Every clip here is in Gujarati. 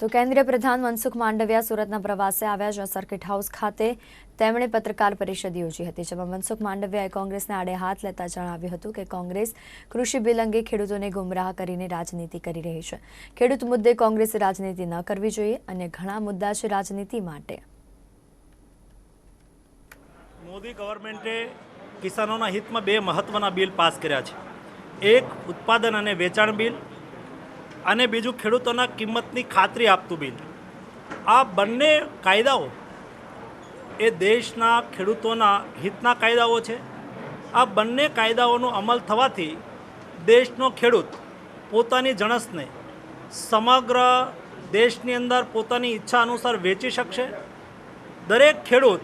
તો કેન્દ્રીય પ્રધાન મનસુખ માંડવિયા સુરતના પ્રવાસે આવ્યા જ્યાં સર્કિટ હાઉસ ખાતે તેમણે પત્રકાર પરિષદ યોજી હતી, જેમાં મનસુખ માંડવિયાએ કોંગ્રેસને આડે હાથ લેતા જણાવ્યું હતું કે કોંગ્રેસ કૃષિ બિલ અંગે ખેડૂતોને ગુમરાહ કરીને રાજનીતિ કરી રહી છે. ખેડૂત મુદ્દે કોંગ્રેસે રાજનીતિ ન કરવી જોઈએ અને ઘણા મુદ્દા છે રાજનીતિ માટે. મોદી ગવર્મેન્ટે કિસાનોના હિતમાં બે મહત્વના બિલ પાસ કર્યા છે. એક ઉત્પાદન અને વેચાણ બિલ અને બીજું ખેડૂતોના કિંમતની ખાતરી આપતું બિલ. આ બંને કાયદાઓ એ દેશના ખેડૂતોના હિતના કાયદાઓ છે. આ બંને કાયદાઓનો અમલ થવાથી દેશનો ખેડૂત પોતાની જણસને સમગ્ર દેશની અંદર પોતાની ઈચ્છા અનુસાર વેચી શકશે. દરેક ખેડૂત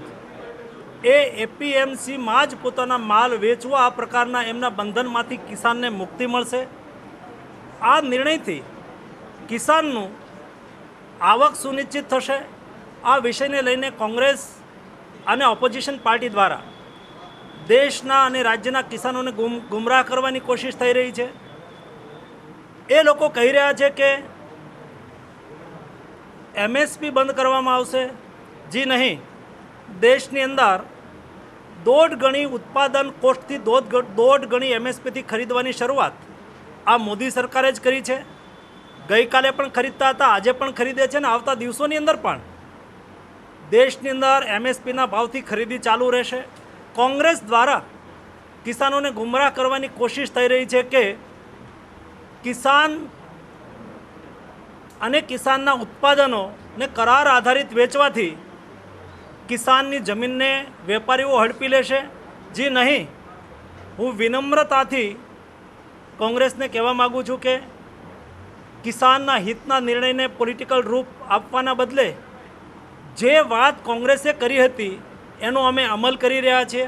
એ એપીએમસીમાં જ પોતાના માલ વેચવા, આ પ્રકારના એમના બંધનમાંથી કિસાનને મુક્તિ મળશે. આ નિર્ણયથી કિસાનનું આવક સુનિશ્ચિત થશે. આ વિષયને લઈને કોંગ્રેસ અને ઓપોઝિશન પાર્ટી દ્વારા દેશના અને રાજ્યના કિસાનોને ગુમ, ગુમરાહ કરવાની કોશિશ થઈ રહી છે. એ લોકો કહી રહ્યા છે કે એમએસપી બંધ કરવામાં આવશે. જી નહીં, દેશની અંદર દોઢ ગણી ઉત્પાદન કોસ્ટથી દોઢ દોઢ ગણી એમએસપીથી ખરીદવાની શરૂઆત આ મોદી સરકારે જ કરી છે. ગઈકાલે પણ ખરીદતા હતા, આજે પણ ખરીદે છે ને આવતા દિવસોની અંદર પણ. દેશની અંદર એમએસપીના ભાવથી ખરીદી ચાલુ રહેશે. કોંગ્રેસ દ્વારા કિસાનોને ગુમરાહ કરવાની કોશિશ થઈ રહી છે કે કિસાન અને કિસાનના ઉત્પાદનોને કરાર આધારિત વેચવાથી કિસાનની જમીનને વેપારીઓ હડપી લેશે. જે નહીં, હું વિનમ્રતાથી કોંગ્રેસને કહેવા માગું છું કે કિસાનના હિતના નિર્ણયને પોલિટિકલ રૂપ આપવાના બદલે જે વાત કોંગ્રેસે કરી હતી, એનો અમે અમલ કરી રહ્યા છીએ.